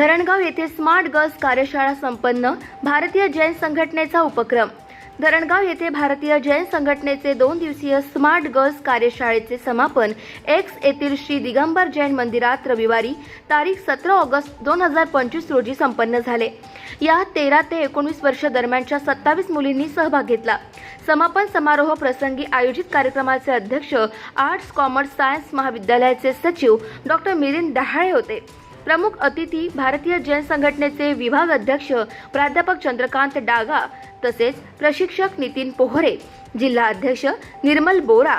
धरणगाव येथे smart girls कार्यशाळा संपन्न भारतीय जैन संघटनेचा उपक्रम. धरणगाव येथे भारतीय जैन संघटनेचे दोन दिवसीय स्मार्ट गर्ल्स कार्यशाळेचे समापन एक्स येथील श्री दिगंबर जैन मंदिरात रविवारी तारीख सतरा ऑगस्ट दोन हजार पंचवीस रोजी संपन्न झाले. या तेरा ते एकोणीस वर्ष दरम्यानच्या सत्तावीस मुलींनी सहभाग घेतला. समापन समारोह प्रसंगी आयोजित कार्यक्रमाचे अध्यक्ष आर्ट्स कॉमर्स सायन्स महाविद्यालयाचे सचिव डॉक्टर मिलिंद डहाळे होते. प्रमुख अतिथी भारतीय जैन संघटनेचे विभाग अध्यक्ष प्राध्यापक चंद्रकांत डागा तसेच प्रशिक्षक नितीन पोहरे जिल्हा अध्यक्ष निर्मल बोरा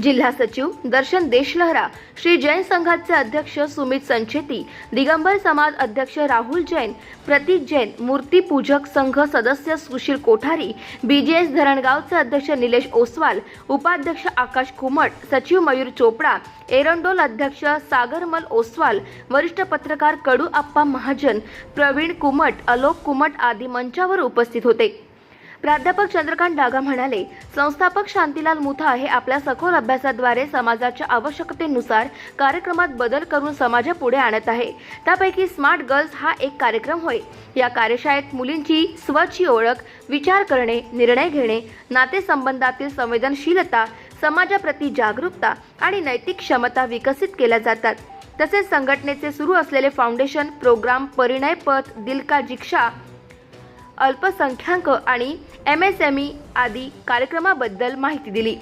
जिल्हा सचिव दर्शन देशलहरा श्री जैन संघाचे अध्यक्ष सुमित संचेती दिगंबर समाज अध्यक्ष राहुल जैन प्रतीक जैन मूर्तीपूजक संघ सदस्य सुशील कोठारी बीजेएस धरणगावचे अध्यक्ष निलेश ओसवाल उपाध्यक्ष आकाश कुमट सचिव मयूर चोपडा एरंडोल अध्यक्ष सागरमल ओसवाल वरिष्ठ पत्रकार कडू आप्पा महाजन प्रवीण कुमट अलोक कुमट आदी मंचावर उपस्थित होते. प्राध्यापक चंद्रकांत डागा म्हणाले संस्थापक शांतीलाल मुथा हे आपल्या सखोल अभ्यासाद्वारे समाजाच्या आवश्यकतेनुसार कार्यक्रमात बदल करून समाजापुढे आणत आहे. त्यापैकी स्मार्ट गर्ल्स हा एक कार्यक्रम होय. या कार्यशाळेत मुलींची स्वची ओळख विचार करणे निर्णय घेणे नातेसंबंधातील संवेदनशीलता समाजाप्रती जागरूकता आणि नैतिक क्षमता विकसित केल्या जातात. तसेच संघटनेचे सुरू असलेले फाउंडेशन प्रोग्राम परिणय पथ दिल का जिक्षा अल्पसंख्याक आणि एम एस एम ई आदी कार्यक्रमाबद्दल माहिती दिली.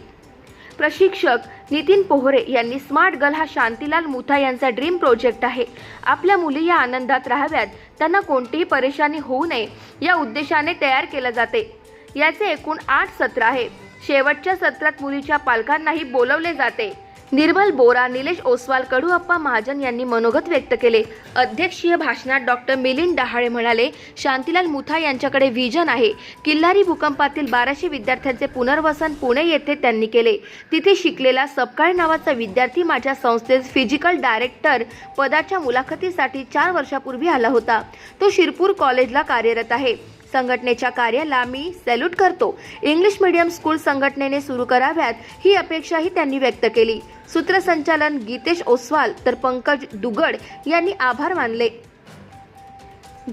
प्रशिक्षक नितीन पोहरे यांनी स्मार्ट गर्ल हा शांतीलाल मुथा यांचा ड्रीम प्रोजेक्ट आहे. आपल्या मुली या आनंदात राहाव्यात. त्यांना कोणतीही परेशानी होऊ नये या उद्देशाने तयार केलं जाते. याचे एकूण आठ सत्र आहे. शेवटच्या सत्रात मुलीच्या पालकांनाही बोलवले जाते. निर्मल बोरा निलेश ओसवाल कडूअप्पा महाजन यांनी मनोगत व्यक्त केले. अध्यक्षीय भाषणात डॉक्टर मिलिंद डहाळे म्हणाले शांतीलाल मुथा यांच्याकडे व्हिजन आहे. किल्लारी भूकंपातील बाराशे विद्यार्थ्यांचे पुनर्वसन पुणे येथे त्यांनी केले. तिथे शिकलेला सबकाळे नावाचा विद्यार्थी माझ्या संस्थेत फिजिकल डायरेक्टर पदाच्या मुलाखतीसाठी चार वर्षापूर्वी आला होता. तो शिरपूर कॉलेजला कार्यरत आहे. संघटनेच्या कार्याला मी सॅल्यूट करतो. इंग्लिश मीडियम स्कूल संघटनेने सुरू कराव्यात ही अपेक्षाही त्यांनी व्यक्त केली. सूत्रसंचालन गीतेश ओसवाल तर पंकज दुगड यांनी आभार मानले.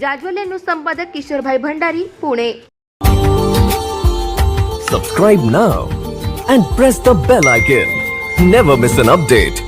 जाज्वल्य न्यूज संपादक Kishorbhai Bhandari Pune. Subscribe now and press the bell icon never miss an update